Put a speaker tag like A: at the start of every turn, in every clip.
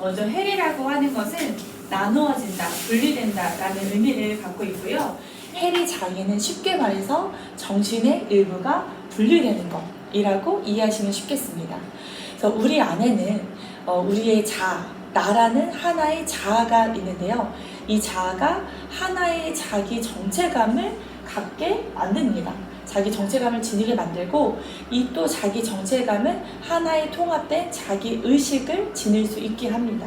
A: 먼저 해리라고 하는 것은 나누어진다, 분리된다라는 의미를 갖고 있고요. 해리 장애는 쉽게 말해서 정신의 일부가 분리되는 것이라고 이해하시면 쉽겠습니다. 그래서 우리 안에는 어, 우리의 자아, 나라는 하나의 자아가 있는데요. 이 자아가 하나의 자기 정체감을 갖게 만듭니다. 자기 정체감을 지니게 만들고 이 또 자기 정체감은 하나의 통합된 자기 의식을 지닐 수 있게 합니다.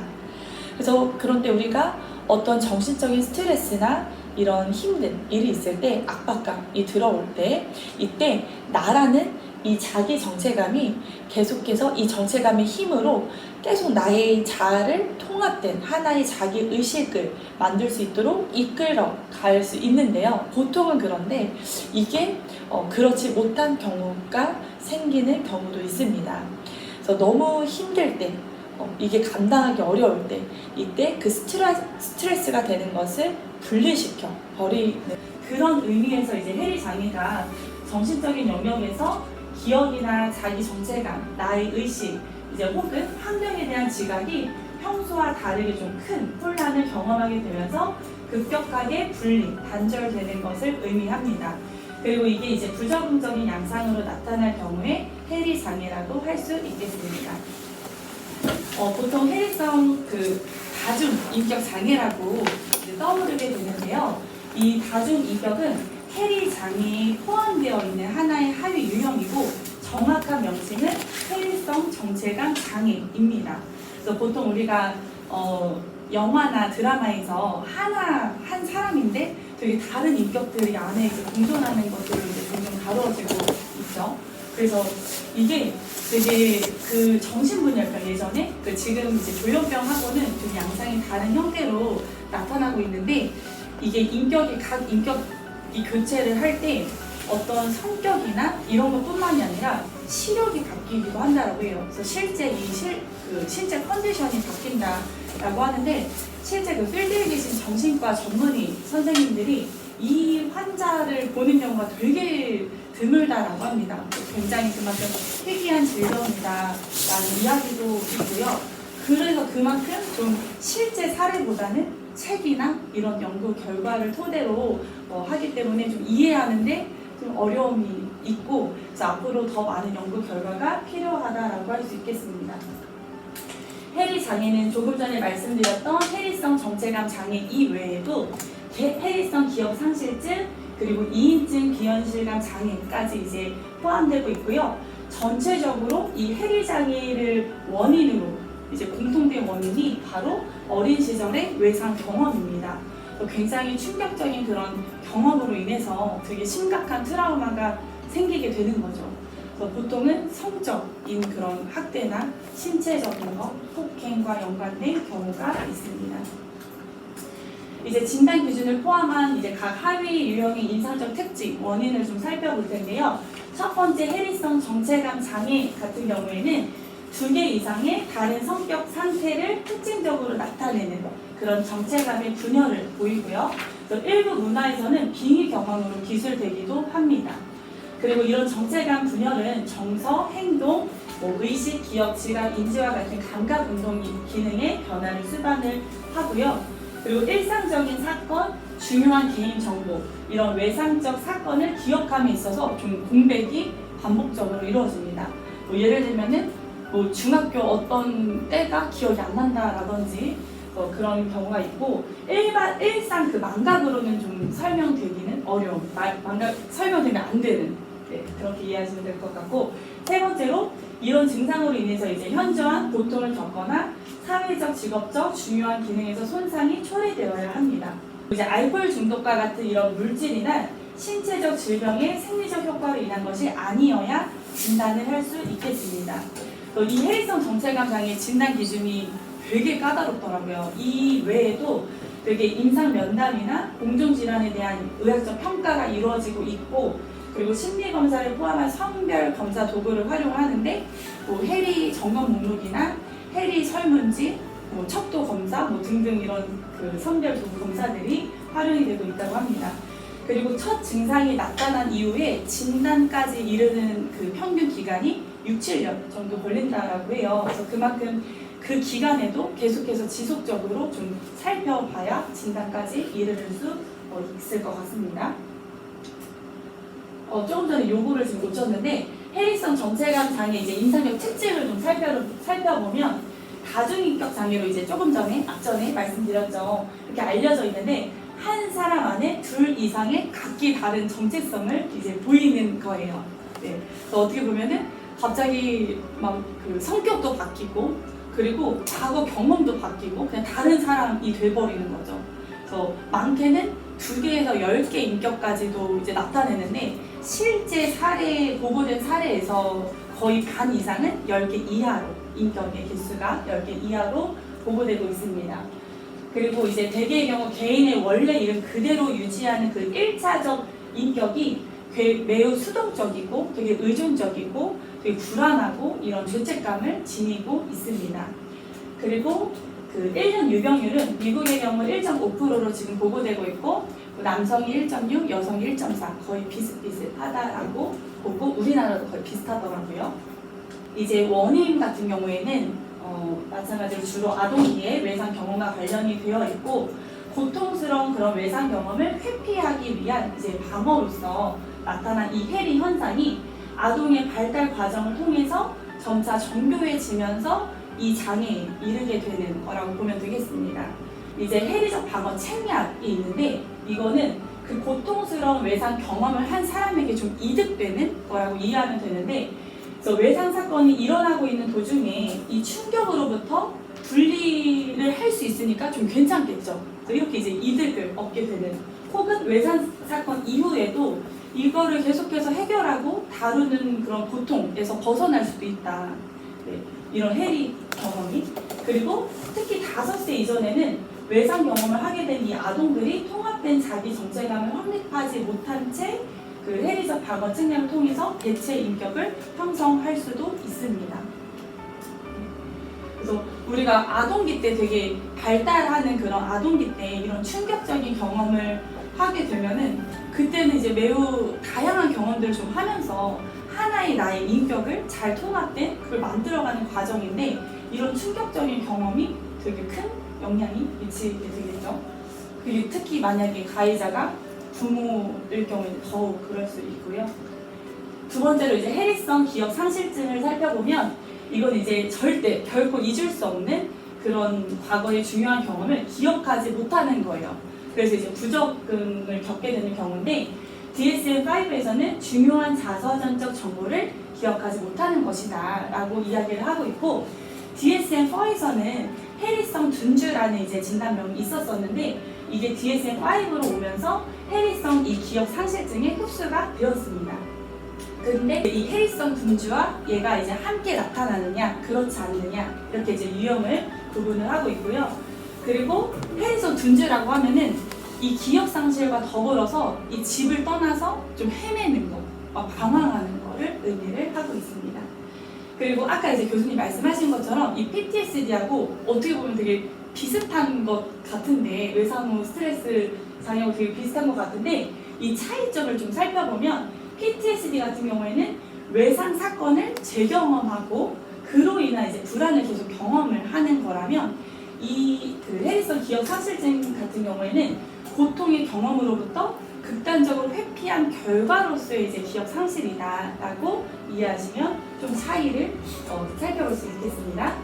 A: 그래서 그런데 우리가 어떤 정신적인 스트레스나 이런 힘든 일이 있을 때 압박감이 들어올 때 이때 나라는 이 자기 정체감이 계속해서 이 정체감의 힘으로 계속 나의 자아를 통합된 하나의 자기 의식을 만들 수 있도록 이끌어 갈 수 있는데요. 보통은 그런데 이게 어, 그렇지 못한 경우가 생기는 경우도 있습니다. 그래서 너무 힘들 때 어, 이게 감당하기 어려울 때 이때 그 스트레스, 스트레스가 되는 것을 분리시켜 버리는 그런 의미에서 이제 해리 장애가 정신적인 영역에서 기억이나 자기 정체감, 나의 의식, 이제 혹은 환경에 대한 지각이 평소와 다르게 좀 큰 혼란을 경험하게 되면서 급격하게 분리, 단절되는 것을 의미합니다. 그리고 이게 이제 부정적인 양상으로 나타날 경우에 해리 장애라고 할 수 있겠습니다. 어, 보통 해리성 그 다중 인격 장애라고 떠오르게 되는데요. 이 다중 인격은 해리 장애에 포함되어 있는 하나의 하위 유형이고 정확한 명칭은 해리성 정체감 장애입니다. 그래서 보통 우리가 어, 영화나 드라마에서 하나 한 사람인데 되게 다른 인격들이 안에 이제 공존하는 것들을 이제 종종 다루어지고 있죠. 그래서 이게 되게 그 정신분열병 예전에 그 지금 이제 조현병하고는 좀 양상이 다른 형태로 나타나고 있는데 이게 인격이 각 인격이 교체를 할 때 어떤 성격이나 이런 것뿐만이 아니라 시력이 바뀌기도 한다라고 해요. 그래서 실제 이 실, 그 신체 컨디션이 바뀐다 라고 하는데 실제 그 필드에 계신 정신과 전문의 선생님들이 이 환자를 보는 경우가 되게 드물다라고 합니다. 굉장히 그만큼 희귀한 질병이다라는 이야기도 있고요. 그래서 그만큼 좀 실제 사례보다는 책이나 이런 연구 결과를 토대로 어, 하기 때문에 좀 이해하는데 좀 어려움이 있고 그래서 앞으로 더 많은 연구 결과가 필요하다라고 할 수 있겠습니다. 해리 장애는 조금 전에 말씀드렸던 해리성 정체감 장애 이외에도 개- 해리성 기억 상실증 그리고 2인증 비현실감 장애까지 이제 포함되고 있고요. 전체적으로 이 해리 장애를 원인으로 이제 공통된 원인이 바로 어린 시절의 외상 경험입니다. 굉장히 충격적인 그런 경험으로 인해서 되게 심각한 트라우마가 생기게 되는 거죠. 그래서 보통은 성적인 그런 학대나 신체적인 것, 폭행과 연관된 경우가 있습니다. 이제 진단 기준을 포함한 이제 각 하위 유형의 인상적 특징, 원인을 좀 살펴볼 텐데요. 첫 번째 해리성 정체감 장애 같은 경우에는 두 개 이상의 다른 성격 상태를 특징적으로 나타내는 그런 정체감의 분열을 보이고요. 또 일부 문화에서는 빙의 경험으로 기술되기도 합니다. 그리고 이런 정체감 분열은 정서, 행동, 뭐 의식, 기억, 지각, 인지와 같은 감각 운동 기능의 변화를 수반을 하고요. 그리고 일상적인 사건, 중요한 개인 정보, 이런 외상적 사건을 기억함에 있어서 좀 공백이 반복적으로 이루어집니다. 뭐 예를 들면은 뭐 중학교 어떤 때가 기억이 안 난다라든지 어, 그런 경우가 있고 일반 일상 그 망각으로는 좀 설명되기는 어려운 말, 망각 설명되면 안 되는 네, 그렇게 이해하시면 될 것 같고 세 번째로 이런 증상으로 인해서 이제 현저한 고통을 겪거나 사회적, 직업적 중요한 기능에서 손상이 초래되어야 합니다. 이제 알코올 중독과 같은 이런 물질이나 신체적 질병의 생리적 효과로 인한 것이 아니어야 진단을 할 수 있겠습니다. 또 이 해리성 정체감 장애 진단 기준이 되게 까다롭더라고요. 이 외에도 되게 임상 면담이나 공정 질환에 대한 의학적 평가가 이루어지고 있고 그리고 심리 검사를 포함한 성별 검사 도구를 활용하는데 뭐 해리 점검 목록이나 해리 설문지, 뭐 척도 검사 뭐 등등 이런 그 선별 도구 검사들이 활용이 되고 있다고 합니다. 그리고 첫 증상이 나타난 이후에 진단까지 이르는 그 평균 기간이 6, 7년 정도 걸린다라고 해요. 그래서 그만큼 그 기간에도 계속해서 지속적으로 좀 살펴봐야 진단까지 이르를 수 어, 있을 것 같습니다. 어, 조금 전에 요구를 지금 놓쳤는데 해리성 정체감 장애 이제 인상적 특징을 좀 살펴, 살펴보면 다중인격 장애로 이제 조금 전에 앞전에 말씀드렸죠. 이렇게 알려져 있는데 한 사람 안에 둘 이상의 각기 다른 정체성을 이제 보이는 거예요. 네. 그래서 어떻게 보면은 갑자기 막 그 성격도 바뀌고 그리고 과거 경험도 바뀌고 그냥 다른 사람이 돼버리는 거죠. 그래서 많게는 두 개에서 열 개 인격까지도 이제 나타내는데 실제 사례 보고된 사례에서 거의 반 이상은 10개 이하로 인격의 개수가 10개 이하로 보고되고 있습니다. 그리고 이제 대개의 경우 개인의 원래 이름 그대로 유지하는 그 1차적 인격이 되- 매우 수동적이고 되게 의존적이고 되게 불안하고 이런 죄책감을 지니고 있습니다. 그리고 그 1년 유병률은 미국의 경우 1.5%로 지금 보고되고 있고 남성이 1.6, 여성이 1.4 거의 비슷비슷하다라고 보고 우리나라도 거의 비슷하더라고요. 이제 원인 같은 경우에는 어, 마찬가지로 주로 아동기의 외상 경험과 관련이 되어 있고 고통스러운 그런 외상 경험을 회피하기 위한 이제 방어로서 나타난 이 해리 현상이 아동의 발달 과정을 통해서 점차 정교해지면서 이 장애에 이르게 되는 거라고 보면 되겠습니다. 이제 해리적 방어 책략이 있는데 이거는 그 고통스러운 외상 경험을 한 사람에게 좀 이득되는 거라고 이해하면 되는데 그래서 외상 사건이 일어나고 있는 도중에 이 충격으로부터 분리를 할 수 있으니까 좀 괜찮겠죠. 이렇게 이제 이득을 얻게 되는 혹은 외상 사건 이후에도 이거를 계속해서 해결하고 다루는 그런 고통에서 벗어날 수도 있다. 네, 이런 해리 경험이 그리고 특히 다섯 세 이전에는 외상 경험을 하게 된 이 아동들이 통합된 자기 정체감을 확립하지 못한 채 그 해리적 방어 측량을 통해서 대체 인격을 형성할 수도 있습니다. 그래서 우리가 아동기 때 되게 발달하는 그런 아동기 때 이런 충격적인 경험을 하게 되면은 그때는 이제 매우 다양한 경험들을 좀 하면서 하나의 나의 인격을 잘 통합된 그걸 만들어가는 과정인데 이런 충격적인 경험이 되게 큰 영향이 미치게 되겠죠. 그리고 특히 만약에 가해자가 부모일 경우에는 더욱 그럴 수 있고요. 두 번째로 이제 해리성 기억 상실증을 살펴보면 이건 이제 절대 결코 잊을 수 없는 그런 과거의 중요한 경험을 기억하지 못하는 거예요. 그래서 이제 부적응을 겪게 되는 경우인데 DSM-5에서는 중요한 자서전적 정보를 기억하지 못하는 것이다 라고 이야기를 하고 있고 DSM-4에서는 해리성 둔주라는 이제 진단명이 있었었는데 이게 DSM-5로 오면서 해리성 이 기억 상실증에 흡수가 되었습니다. 근데 이 해리성 둔주와 얘가 이제 함께 나타나느냐 그렇지 않느냐 이렇게 이제 유형을 구분을 하고 있고요. 그리고 해리성 둔주라고 하면은 이 기억 상실과 더불어서 이 집을 떠나서 좀 헤매는 거, 어, 방황하는 거를 의미를 하고 있습니다. 그리고 아까 이제 교수님 말씀하신 것처럼 이 PTSD하고 어떻게 보면 되게 비슷한 것 같은데 외상 후 스트레스 장애하고 되게 비슷한 것 같은데 이 차이점을 좀 살펴보면 PTSD 같은 경우에는 외상 사건을 재경험하고 그로 인한 이제 불안을 계속 경험을 하는 거라면 이그 해리성 기억 상실증 같은 경우에는 고통의 경험으로부터 극단적으로 회피한 결과로서의 이제 기억 상실이다라고 이해하시면 좀 차이를 어, 살펴볼 수 있겠습니다.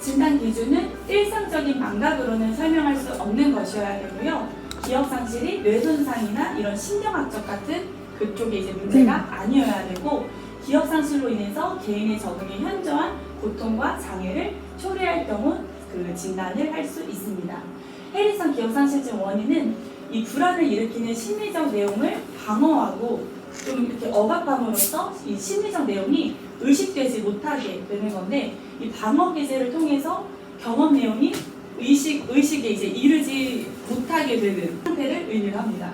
A: 진단 기준은 일상적인 망각으로는 설명할 수 없는 것이어야 되고요. 기억 상실이 뇌 손상이나 이런 신경학적 같은 그쪽에 이제 문제가 아니어야 되고 기억 상실로 인해서 개인의 적응에 현저한 고통과 장애를 초래할 경우 그 진단을 할 수 있습니다. 해리성 기억 상실증 원인은 이 불안을 일으키는 심리적 내용을 방어하고 좀 이렇게 억압함으로써 이 심리적 내용이 의식되지 못하게 되는 건데 이 방어 기제를 통해서 경험 내용이 의식 의식에 이제 이르지 못하게 되는 상태를 의미를 합니다.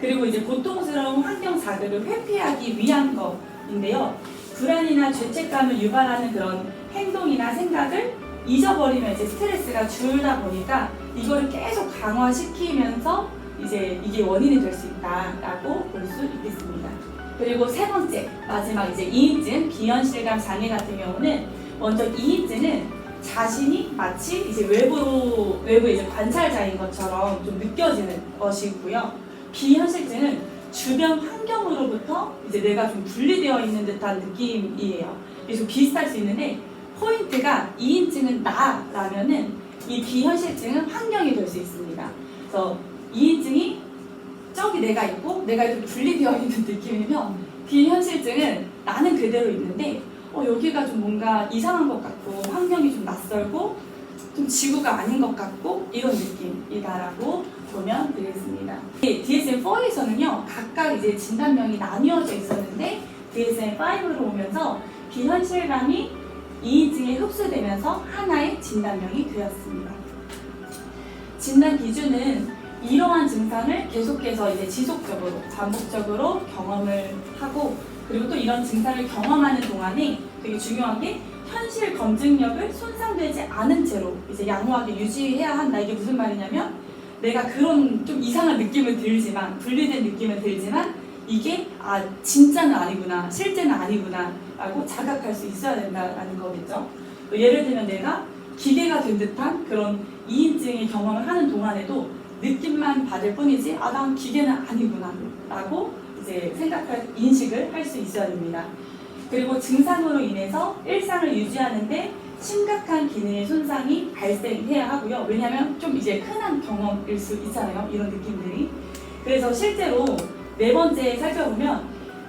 A: 그리고 이제 고통스러운 환경 자극을 회피하기 위한 것인데요. 불안이나 죄책감을 유발하는 그런 행동이나 생각을 잊어버리면 이제 스트레스가 줄다 보니까 이거를 계속 강화시키면서 이제 이게 원인이 될 수 있다라고 볼 수 있겠습니다. 그리고 세 번째 마지막 이제 이인증 비현실감 장애 같은 경우는 먼저 이인증은 자신이 마치 이제 외부로 외부 이제 관찰자인 것처럼 좀 느껴지는 것이고요. 비현실증은 주변 환경으로부터 이제 내가 좀 분리되어 있는 듯한 느낌이에요. 그래서 비슷할 수 있는데 포인트가 2인증은 나라면은 이 비현실증은 환경이 될 수 있습니다. 그래서 2인증이 저기 내가 있고 내가 좀 분리되어 있는 느낌이면 비현실증은 나는 그대로 있는데 어, 여기가 좀 뭔가 이상한 것 같고 환경이 좀 낯설고 좀 지구가 아닌 것 같고 이런 느낌이다라고 보면 되겠습니다. DSM-4에서는요 각각 이제 진단명이 나뉘어져 있었는데 DSM-5로 오면서 비현실감이 2인증에 흡수되면서 하나의 진단명이 되었습니다. 진단 기준은 이러한 증상을 계속해서 이제 지속적으로 반복적으로 경험을 하고 그리고 또 이런 증상을 경험하는 동안에 되게 중요한 게 현실 검증력을 손상되지 않은 채로 이제 양호하게 유지해야 한다. 이게 무슨 말이냐면 내가 그런 좀 이상한 느낌은 들지만 분리된 느낌은 들지만 이게 아 진짜는 아니구나 실제는 아니구나 라고 자각할 수 있어야 된다라는 거겠죠. 또 예를 들면 내가 기대가 된 듯한 그런 2인증의 경험을 하는 동안에도 느낌만 받을 뿐이지 아 난 기계는 아니구나 라고 이제 생각할 인식을 할 수 있어야 됩니다. 그리고 증상으로 인해서 일상을 유지하는데 심각한 기능의 손상이 발생해야 하고요. 왜냐하면 좀 이제 흔한 경험일 수 있잖아요. 이런 느낌들이. 그래서 실제로 네 번째 살펴보면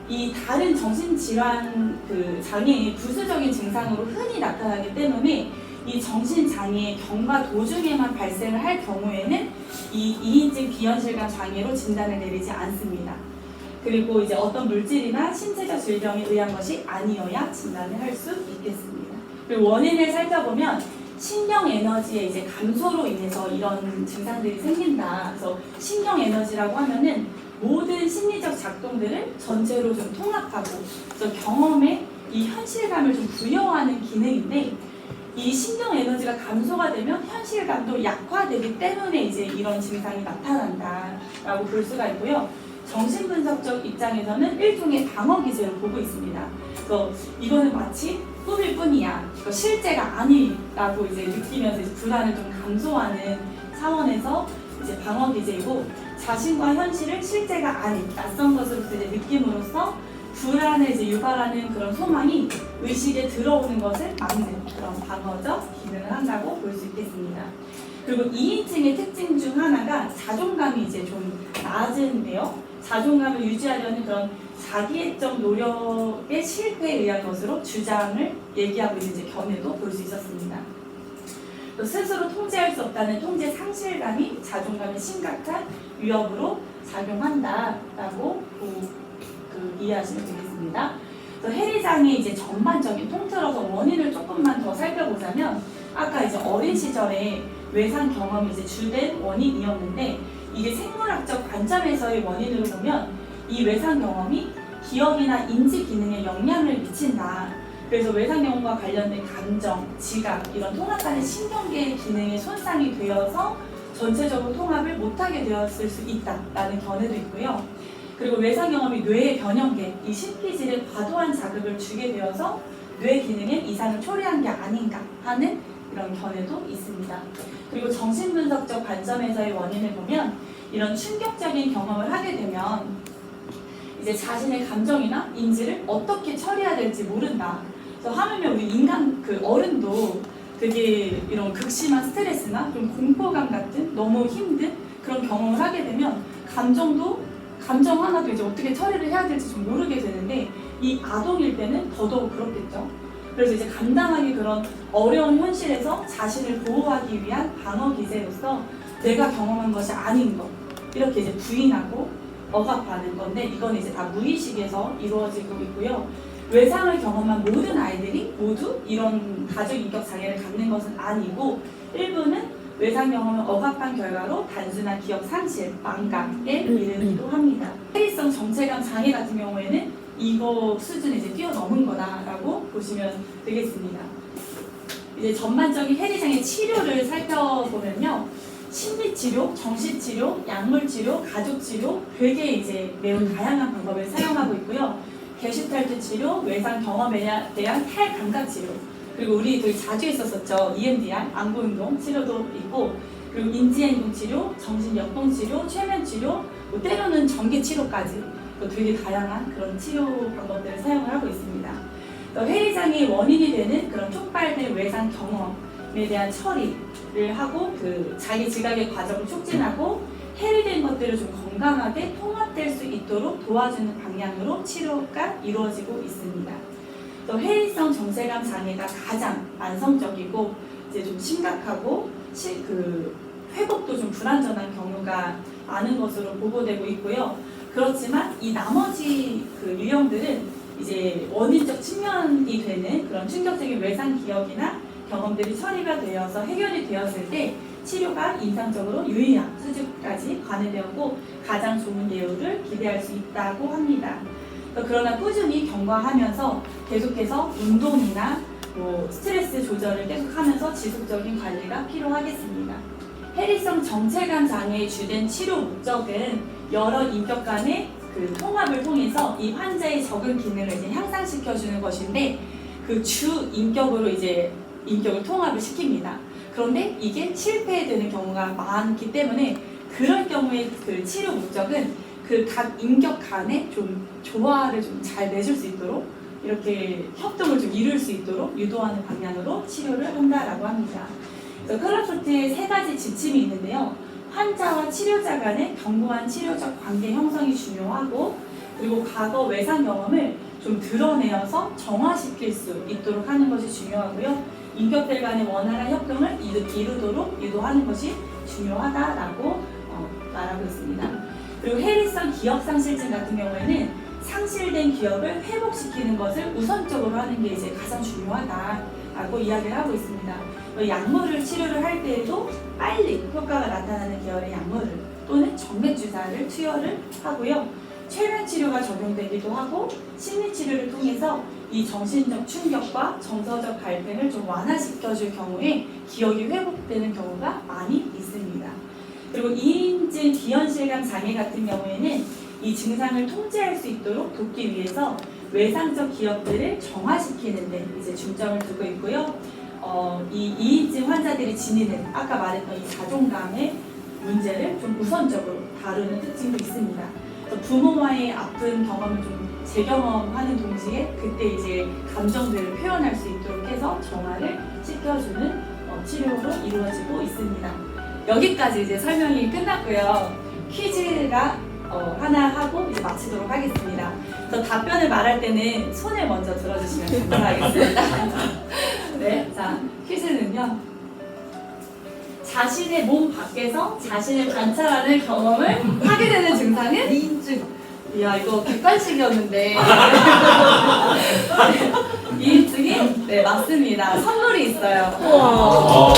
A: 이 다른 정신질환 그 장애의 부수적인 증상으로 흔히 나타나기 때문에 이 정신장애의 경과 도중에만 발생을 할 경우에는 이 2인증 비현실감 장애로 진단을 내리지 않습니다. 그리고 이제 어떤 물질이나 신체적 질병에 의한 것이 아니어야 진단을 할 수 있겠습니다. 그리고 원인을 살펴보면 신경 에너지의 이제 감소로 인해서 이런 증상들이 생긴다. 그래서 신경 에너지라고 하면은 모든 심리적 작동들을 전체로 좀 통합하고 그래서 경험에 이 현실감을 좀 부여하는 기능인데 이 신경 에너지가 감소가 되면 현실감도 약화되기 때문에 이제 이런 증상이 나타난다라고 볼 수가 있고요. 정신분석적 입장에서는 일종의 방어 기제로 보고 있습니다. 그래서 이거는 마치 꿈일 뿐이야. 이거 실제가 아니라고 이제 느끼면서 이제 불안을 좀 감소하는 차원에서 이제 방어 기제이고 자신과 현실을 실제가 아닌 낯선 것으로서 이제 느낌으로써 불안을 이제 유발하는 그런 소망이 의식에 들어오는 것을 막는 그런 방어적 기능을 한다고 볼 수 있겠습니다. 그리고 2인칭의 특징 중 하나가 자존감이 이제 좀 낮은데요. 자존감을 유지하려는 그런 자기애적 노력의 실패에 의한 것으로 주장을 얘기하고 있는 이제 견해도 볼 수 있었습니다. 또 스스로 통제할 수 없다는 통제 상실감이 자존감에 심각한 위협으로 작용한다라고 그, 그 이해하시면 되겠습니다. 해리장의 이제 전반적인 통틀어서 원인을 조금만 더 살펴보자면 아까 이제 어린 시절에 외상 경험이 이제 주된 원인이었는데 이게 생물학적 관점에서의 원인으로 보면 이 외상 경험이 기억이나 인지 기능에 영향을 미친다. 그래서 외상 경험과 관련된 감정, 지각 이런 통합하는 신경계 기능의 손상이 되어서 전체적으로 통합을 못하게 되었을 수 있다라는 견해도 있고요. 그리고 외상 경험이 뇌의 변형계, 이 신피질에 과도한 자극을 주게 되어서 뇌 기능에 이상을 초래한 게 아닌가 하는 이런 견해도 있습니다. 그리고 정신분석적 관점에서의 원인을 보면 이런 충격적인 경험을 하게 되면 이제 자신의 감정이나 인지를 어떻게 처리해야 될지 모른다. 그래서 하물며 우리 인간 그 어른도 되게 이런 극심한 스트레스나 좀 공포감 같은 너무 힘든 그런 경험을 하게 되면 감정도 감정 하나도 이제 어떻게 처리를 해야 될지 좀 모르게 되는데 이 아동일 때는 더더욱 그렇겠죠. 그래서 이제 감당하기 그런 어려운 현실에서 자신을 보호하기 위한 방어 기제로서 내가 경험한 것이 아닌 것 이렇게 이제 부인하고 억압하는 건데 이건 이제 다 무의식에서 이루어지고 있고요. 외상을 경험한 모든 아이들이 모두 이런 가족 인격 장애를 갖는 것은 아니고 일부는 외상 경험을 억압한 결과로 단순한 기억 상실, 망각에 이르기도 합니다. 회의성 정체감 장애 같은 경우에는 이거 수준을 이제 뛰어넘은 거다라고 보시면 되겠습니다. 이제 전반적인 해리장애 치료를 살펴보면요. 심리치료, 정신치료, 약물치료, 가족치료 되게 이제 매우 다양한 방법을 사용하고 있고요. 게슈탈트 치료, 외상 경험에 대한 탈감각 치료, 그리고 우리 되게 자주 있었었죠. EMDR, 안구운동 치료도 있고 그리고 인지행동 치료, 정신역동 치료, 최면 치료, 뭐 때로는 전기 치료까지 또 되게 다양한 그런 치료 방법들을 사용을 하고 있습니다. 또 회의장이 원인이 되는 그런 촉발된 외상 경험에 대한 처리를 하고 그 자기 지각의 과정을 촉진하고 해리된 것들을 좀 건강하게 통합될 수 있도록 도와주는 방향으로 치료가 이루어지고 있습니다. 또 해리성 정체감 장애가 가장 만성적이고 이제 좀 심각하고 시, 그 회복도 좀 불안전한 경우가 많은 것으로 보고되고 있고요. 그렇지만 이 나머지 그 유형들은 이제 원인적 측면이 되는 그런 충격적인 외상 기억이나 경험들이 처리가 되어서 해결이 되었을 때 치료가 임상적으로 유의한 수준까지 관해되었고 가장 좋은 예후를 기대할 수 있다고 합니다. 또 그러나 꾸준히 경과하면서 계속해서 운동이나 뭐 스트레스 조절을 계속하면서 지속적인 관리가 필요하겠습니다. 해리성 정체감 장애의 주된 치료 목적은 여러 인격 간의 그 통합을 통해서 이 환자의 적응 기능을 이제 향상시켜 주는 것인데 그 주 인격으로 이제 인격을 통합을 시킵니다. 그런데 이게 실패되는 경우가 많기 때문에 그럴 경우에 그 치료 목적은 그 각 인격 간에 좀 조화를 좀잘 맺을 수 있도록 이렇게 협동을 좀 이룰 수 있도록 유도하는 방향으로 치료를 한다라고 합니다. 그래서 클럽소트의 세 가지 지침이 있는데요. 환자와 치료자 간의 견고한 치료적 관계 형성이 중요하고 그리고 과거 외상 경험을 좀 드러내어서 정화시킬 수 있도록 하는 것이 중요하고요. 인격들 간의 원활한 협동을 이루- 이루도록 유도하는 것이 중요하다라고 어, 말하고 있습니다. 그리고 해리성 기억 상실증 같은 경우에는 상실된 기억을 회복시키는 것을 우선적으로 하는 게 이제 가장 중요하다라고 이야기를 하고 있습니다. 또 약물을 치료를 할 때에도 빨리 효과가 나타나는 계열의 약물을 또는 정맥 주사를 투여를 하고요. 최면 치료가 적용되기도 하고 심리 치료를 통해서 이 정신적 충격과 정서적 갈등을 좀 완화시켜줄 경우에 기억이 회복되는 경우가 많이 있습니다. 그리고 2인증 비현실감 장애 같은 경우에는 이 증상을 통제할 수 있도록 돕기 위해서 외상적 기억들을 정화시키는데 이제 중점을 두고 있고요. 어, 이 2인증 환자들이 지니는 아까 말했던 이 자존감의 문제를 좀 우선적으로 다루는 특징도 있습니다. 또 부모와의 아픈 경험을 좀 재경험하는 동시에 그때 이제 감정들을 표현할 수 있도록 해서 정화를 시켜주는 어, 치료로 이루어지고 있습니다. 여기까지 이제 설명이 끝났고요. 퀴즈가 어, 하나 하고 이제 마치도록 하겠습니다. 저 답변을 말할 때는 손을 먼저 들어주시면 감사하겠습니다. 네, 자 퀴즈는요. 자신의 몸 밖에서 자신을 관찰하는 경험을 하게 되는 증상은
B: 이인증.
A: 이야 이거 객관식이었는데 이인증이 네 맞습니다 선물이 있어요
B: 우와.